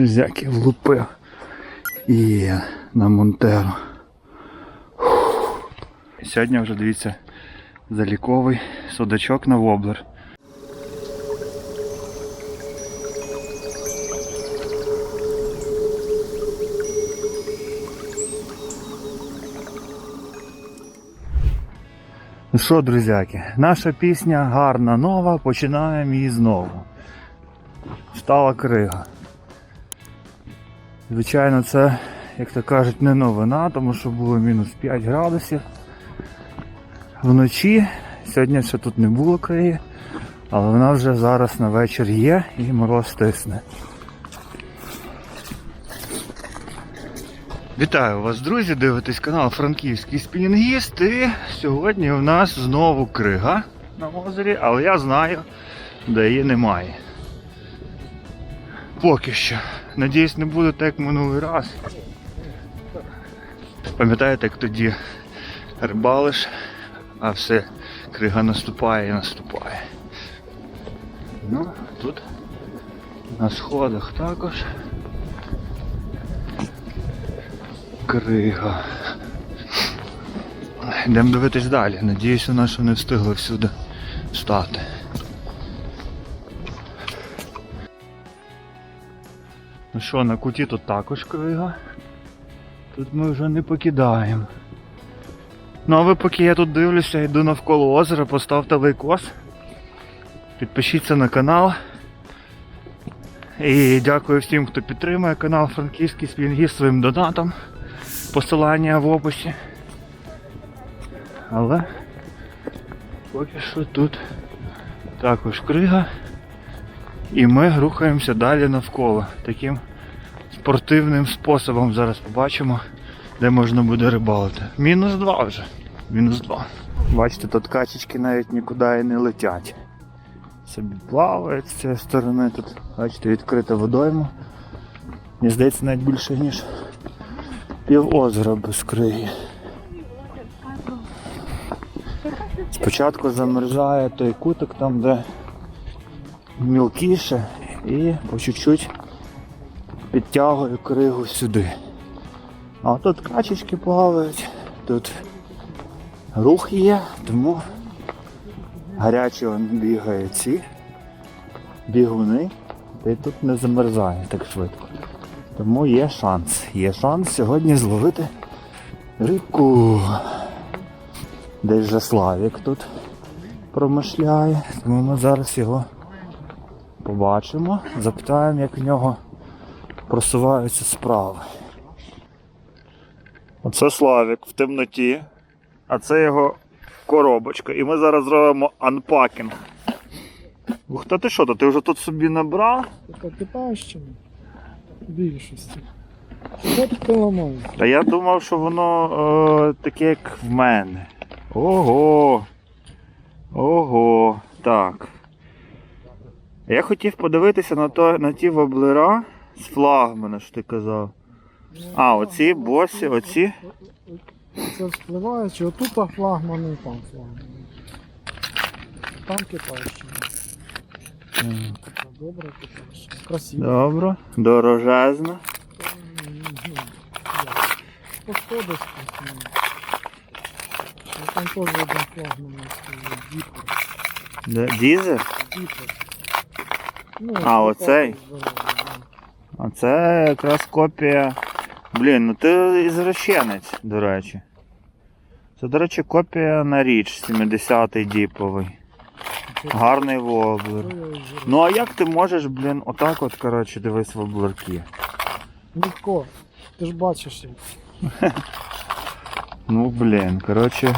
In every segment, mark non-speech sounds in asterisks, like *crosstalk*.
Друзяки влупив. І на Монтеро. Сьогодні вже дивіться заліковий судачок на воблер. Ну що, друзяки, наша пісня гарна нова, починаємо її знову. Стала крига. Звичайно, це, як то кажуть, не новина, тому що було мінус 5 градусів. Вночі, сьогодні ще тут не було криги, але вона вже зараз на вечір є і мороз тисне. Вітаю вас, друзі! Дивитесь канал Франківський спінінгіст. І сьогодні у нас знову крига на озері, але я знаю, де її немає. Поки що. Надіюсь, не буде так, як минулий раз. Пам'ятаєте, як тоді рибалиш, а все крига наступає і наступає. Ну, тут на сходах також. Крига. Йдемо дивитись далі. Надіюсь, вона що не встигла всюди встати. Ну що, на куті тут також крига. Тут ми вже не покидаємо. Ну а ви поки я тут дивлюся, йду навколо озера, поставте лайкос. Підпишіться на канал. І дякую всім, хто підтримує канал Франківський Спінгіст своїм донатом. Посилання в описі. Але поки що тут також крига. І ми рухаємося далі навколо. Таким спортивним способом зараз побачимо, де можна буде рибалити. Мінус два вже. Мінус два. Бачите, тут качечки навіть нікуди і не летять. Собі плавають з цієї сторони. Тут, бачите, відкрита водойма. Мені здається, навіть більше, ніж пів озера без криги. Спочатку замерзає той куток там, де мілкіше, і по чуть-чуть підтягую кригу сюди. А тут качечки плавають, тут рух є, тому гарячі бігають ці бігуни, й тут не замерзає так швидко. Тому є шанс. Є шанс сьогодні зловити рибку. Десь же Славік тут промишляє, тому ми зараз його побачимо, запитаємо, як в нього просуваються справи. Оце Славік в темноті, а це його коробочка. І ми зараз зробимо анпакінг. Ух, та ти що, то ти вже тут собі набрав? Така Китайщина більшості. Що ти ламаєш? Та я думав, що воно е, таке, як в мене. Ого. Ого. Так. Я хотів подивитися на, то, на ті воблера з флагмана, що ти казав. А, оці босі, оці. Це вспливаючи, отут флагман і там флагман. Там Китайщина. Добра Китайщина. Красиво. Добре. Дорожезно. Посходиш красиво. Там теж один флагман стоїть. Діпер. Дізер? Діпер. Ну, А, оцей? да. А це якраз копія. Блін, ну ти ізращенець, до речі. Це, до речі, копія на річ 70-й діповий. Гарний воблер. Ну а як ти можеш, блін, отак от, коротше, дивись воблерки? Легко. Ти ж бачиш як. *laughs* Ну блін, коротше.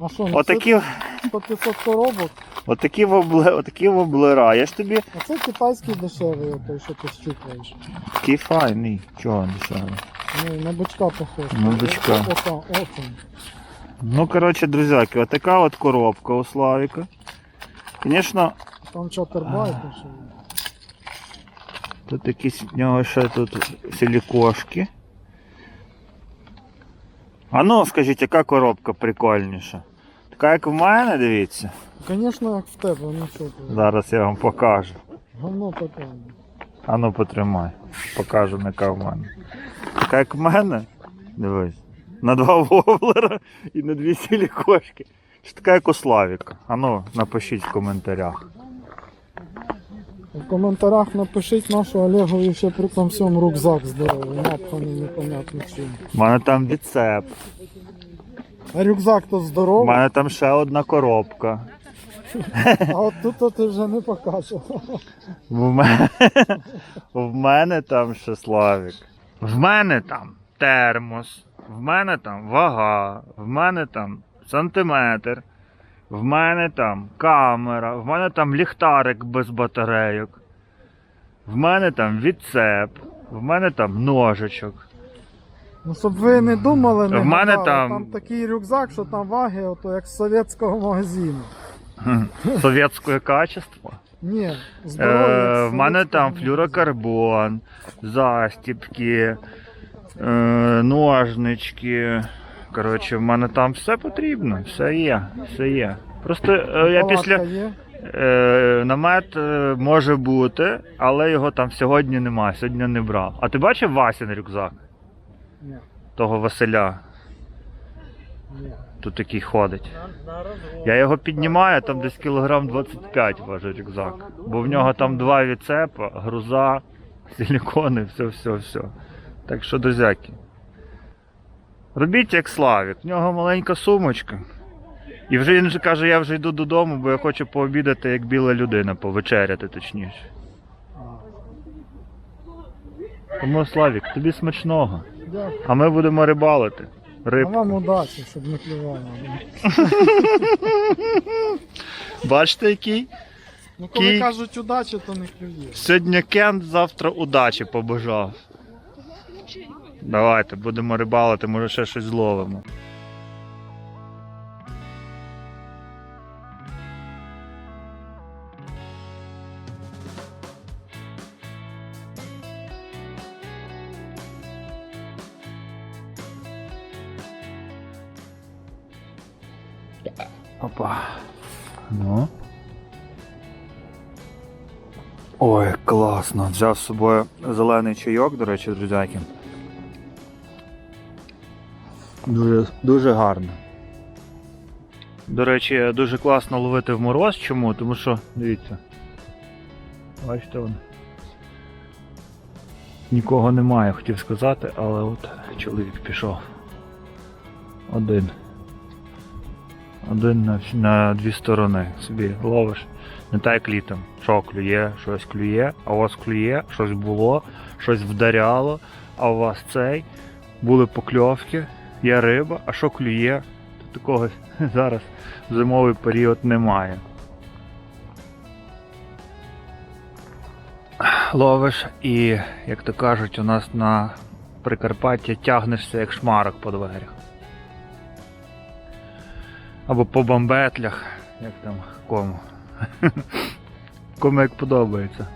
А що, ну Отакі, це по 500 коробок, отакі, вобле, отакі воблера. Я ж тобі а це китайський дешевий, той, що ти щупаєш. такий файний. Чого саме? Ну, на бочка похож. На бичка. Ота, ота. Ну, коротше, друзяки, отака от коробка у Славіка. Звісно, Там чатербайт ще. тут якісь в нього ще тут силікошки. А ну, скажіть, яка коробка прикольніша? Така як в мене, дивіться. Звісно, як в тебе, ну що ти. Зараз я вам покажу. Говно таке. Ану потримай. Покажу, яка в мене. Така як в мене. Дивись. На два воблера і на дві сілі кошки. Чи така як у Славіка? Ану, напишіть в коментарях. В коментарях напишіть нашу Олегові ще при тому всьому рюкзак здоровий, напханий непонятно чим. У мене там біцеп. Рюкзак то У здоровий, мене там ще одна коробка. а от тут то ти вже не показував. В мене, в мене там ще Славік. В мене там термос, в мене там вага, в мене там сантиметр, в мене там камера, в мене там ліхтарик без батарейок, в мене там відцеп, в мене там ножичок. Ну, щоб ви не думали, не В мене гадали, там- там такий рюкзак, що там ваги, ото як з совєтського магазину. *laughs* Совєтське качество. Ні, здоровий. як Е, в мене там флюрокарбон, застіпки, е, ножнички. Коротше, в мене там все потрібно, все є, все є. Просто е, я після є. е, намет е, може бути, але його там сьогодні немає, сьогодні не брав. А ти бачив Васін рюкзак? Ні, Того Василя? ні. Тут такий ходить. Я його піднімаю, там десь кілограм 25 важить рюкзак. Бо в нього там два відцепа, груза, силікони, все, все, все. Так що, друзяки. Робіть як Славік, в нього маленька сумочка. І вже він же каже, я вже йду додому, бо я хочу пообідати як біла людина, повечеряти точніше. Тому Славік, тобі смачного. Дякую. А ми будемо рибалити. А вам удачі, щоб не клювало. Бачите, який? Ну коли Кій. кажуть удачі, то не клює. Сьогодні Кент, завтра удачі побажав. Давайте, будемо рибалити, може ще щось зловимо. Взяв з собою зелений чайок, до речі, друзяки. Дуже, дуже гарно. До речі, дуже класно ловити в мороз. Чому? Тому що, дивіться. Бачите вон. Нікого немає, хотів сказати, але от чоловік пішов. Один. Один на, на дві сторони собі ловиш. Не так як літом. Що клює, щось клює, а у вас клює, щось було, щось вдаряло, а у вас цей. Були покльовки, є риба, а що клює, то такого *laughs* зараз зимовий період немає. Ловиш і, як то кажуть, у нас на Прикарпатті тягнешся як шмарок по дверях. Або по бамбетлях, як там кому. *laughs* Кому як подобається.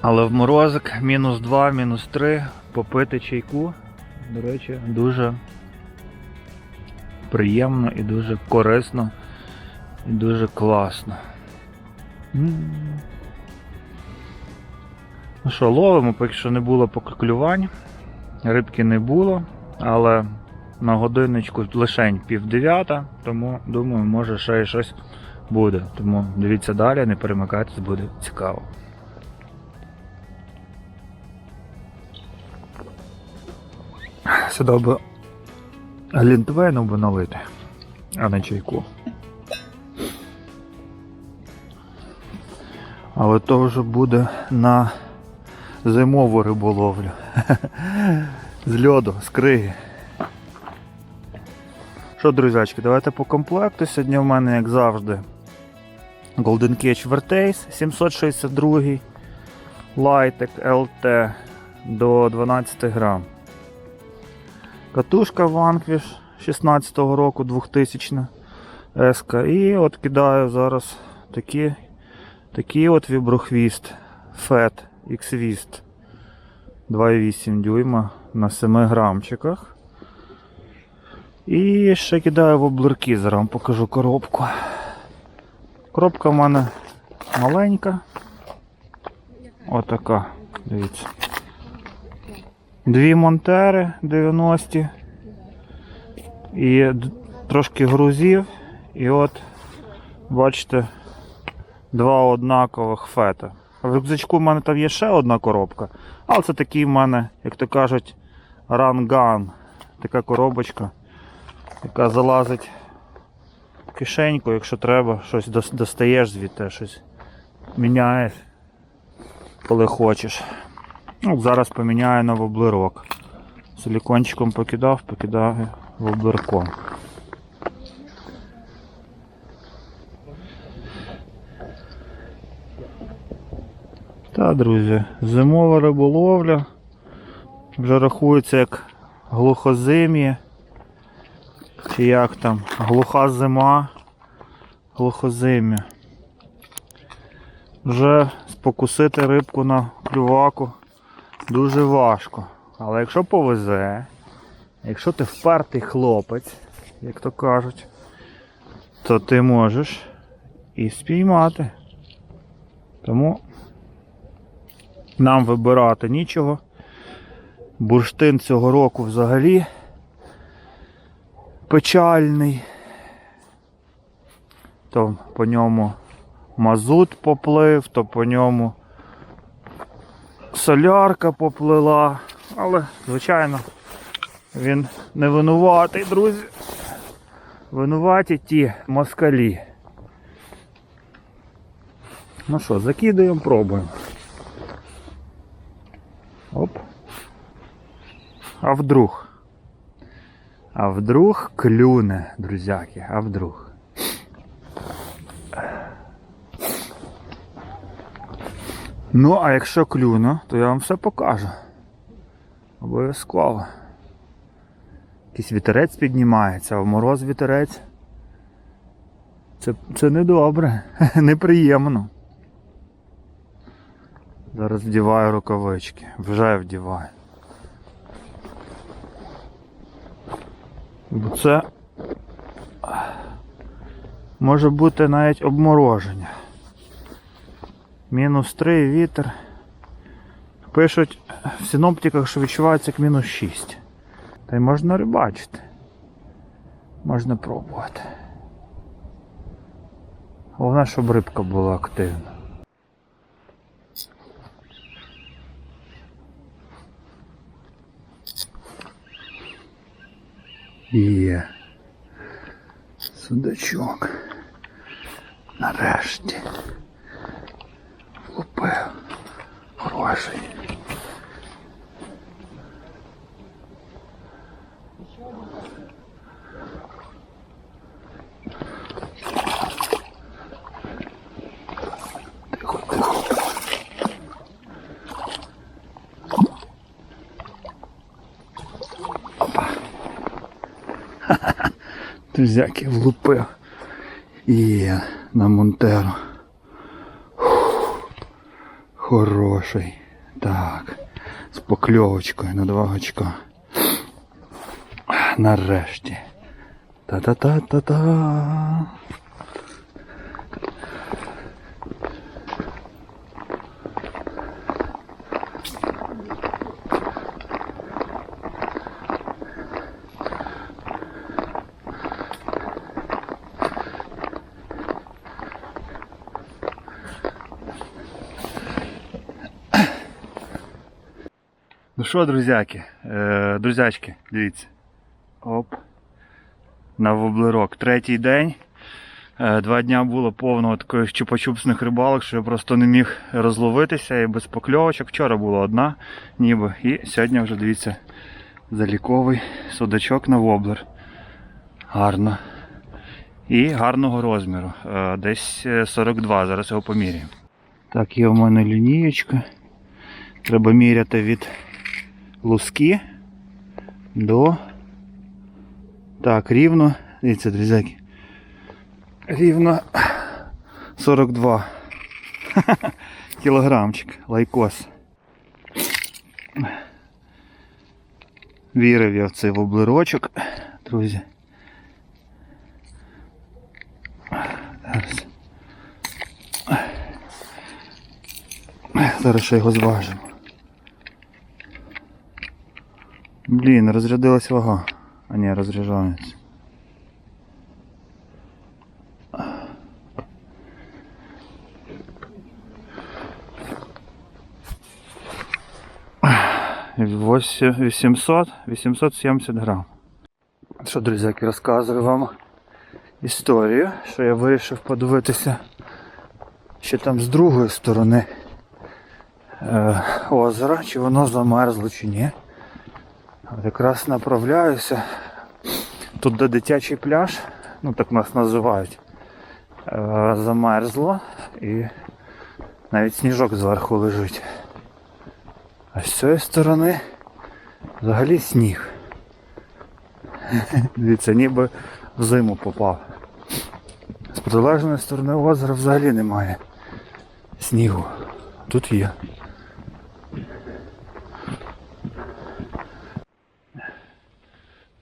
Але в морозик мінус 2, мінус 3 попити чайку, до речі, дуже приємно і дуже корисно і дуже класно. Ну що, ловимо, поки що не було поклювань, рибки не було, але на годинничку лишень пів дев'ята, тому думаю, може ще й щось буде. Тому дивіться далі, не перемикайтесь, буде цікаво. Сюди би глінтвейну би налити, а не чайку. Але то вже буде на зимову риболовлю. *laughs* З льоду, з криги. Що, друзячки, давайте по комплекту. Сьогодні в мене, як завжди, Golden Cage Vertace 762 Lightek LT до 12 грам. Катушка Vanquish 16-го року 2000 СК. І от кидаю зараз такі, такий от віброхвіст FET X-Vist 2,8 дюйма на 7 грамчиках. І ще кидаю в облерки, зараз вам покажу коробку. Коробка в мене маленька. Отака, дивіться. Дві монтери 90 і трошки грузів. І от, бачите, два однакових фета. В рюкзачку в мене там є ще одна коробка, але це такий в мене, як то кажуть, ранган. Така коробочка, яка залазить в кишеньку, якщо треба, щось достаєш звідти, щось міняєш, коли хочеш. Ну, зараз поміняю на воблерок. Силікончиком покидав, покидаю воблерком. Та, друзі, зимова риболовля вже рахується як глухозим'я. Чи як там, глуха зима, глухозим'я. Вже спокусити рибку на клюваку дуже важко. Але якщо повезе, якщо ти впертий хлопець, як то кажуть, то ти можеш і спіймати. Тому нам вибирати нічого. Бурштин цього року взагалі печальний. То по ньому мазут поплив, то по ньому солярка поплила. Але, звичайно, він не винуватий, друзі. Винуваті ті москалі. Ну що, закидаємо, пробуємо. Оп. А вдруг? А вдруг клюне, друзяки, а вдруг? Ну, а якщо клюну, то я вам все покажу. Обов'язково. Якийсь вітерець піднімається, а в мороз вітерець. Це, це недобре, *laughs* неприємно. Зараз вдіваю рукавички. Вже вдіваю. Бо це може бути навіть обмороження. Мінус 3 вітер. Пишуть в синоптиках, що відчувається як мінус 6. Та й можна рибачити. Можна пробувати. Головне, щоб рибка була активна. Є. Судачок. Нарешті. Лупив. Хороший. Друзяки влупив. І на Монтеро. Фух. Хороший. Так. З покльовочкою на два гачка. Нарешті. Та-та-та-та-та. Що, друзяки, е, друзячки, дивіться. Оп. На воблерок. Третій день. Е, два дня було повно таких чупа-чупсних рибалок, що я просто не міг розловитися і без покльовочок. Вчора була одна, ніби. І сьогодні вже дивіться, заліковий судачок на воблер. Гарно. І гарного розміру. Е, десь е, 42, зараз його поміряємо. Так, є в мене лінієчка. Треба міряти від луски до. Так, рівно. Дивіться, друзяки. Рівно 42 *laughs* кілограмчик лайкос. Вірив я в цей воблерочок, друзі. Зараз. Зараз ще його зважимо. Блін, розрядилась вага. А ні, розряджається. Восемь- 800, 870 грам. Що, друзяки, розказую вам історію, що я вирішив подивитися ще там з другої сторони е, озера, чи воно замерзло чи ні. Якраз направляюся. Тут де дитячий пляж, ну так нас називають, е, замерзло і навіть сніжок зверху лежить. А з цієї сторони взагалі сніг. *laughs* Дивіться, ніби в зиму попав. З протилежної сторони озера взагалі немає снігу. Тут є.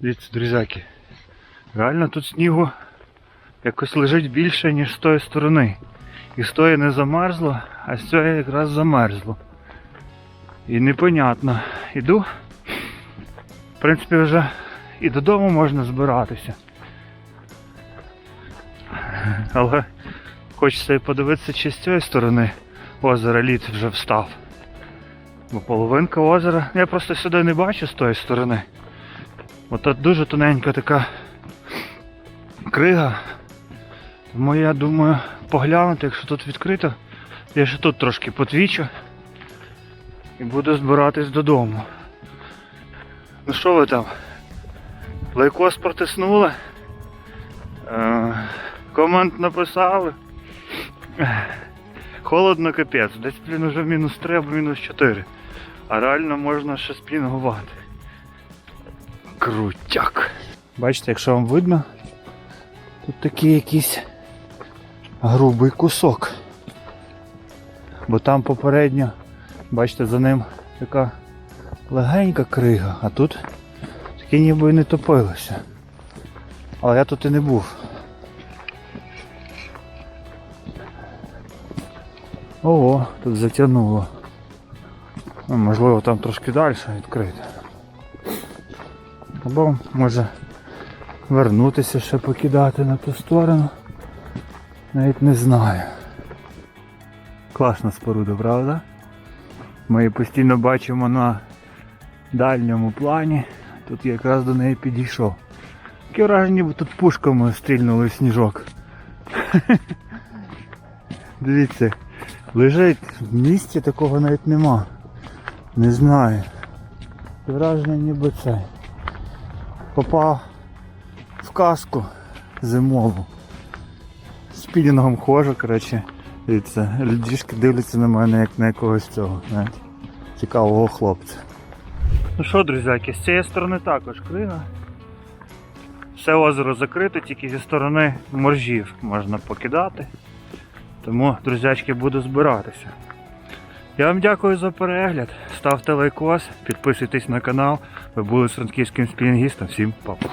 Дивіться, друзяки. Реально тут снігу якось лежить більше, ніж з тої сторони. І з тої не замерзло, а з цієї якраз замерзло. І непонятно. Іду. В принципі, вже і додому можна збиратися. Але хочеться і подивитися, чи з цієї сторони озера лід вже встав. Бо половинка озера. Я просто сюди не бачу з тої сторони. Тут дуже тоненька така крига. Тому я думаю поглянути, якщо тут відкрито, я ще тут трошки потвічу і буду збиратись додому. Ну що ви там? Лайкос протиснули? Е, комент написали. Холодно капець, десь блін уже мінус 3 або мінус 4. А реально можна ще спінгувати. Крутяк. Бачите, якщо вам видно, тут такий якийсь грубий кусок. Бо там попередньо, бачите, за ним така легенька крига, а тут таке ніби і не топилося. Але я тут і не був. Ого, тут затягнуло. Ну, можливо там трошки далі відкрито. Або може вернутися ще покидати на ту сторону. Навіть не знаю. Класна споруда, правда? Ми її постійно бачимо на дальньому плані. Тут я якраз до неї підійшов. Таке враження, ніби тут пушками стрільнули в сніжок. *laughs* Дивіться, лежить в місті такого навіть нема. Не знаю. Враження ніби це. Попав в каску зимову. З пілінгом ходжу, коротше. Дивіться, людішки дивляться на мене як на якогось цього, знаєте, цікавого хлопця. Ну що, друзяки, з цієї сторони також крига. Все озеро закрите, тільки зі сторони моржів можна покидати. Тому, друзячки, буду збиратися. Я вам дякую за перегляд. Ставте лайкос, підписуйтесь на канал. Ви були з франківським спінгістом. Всім па-па.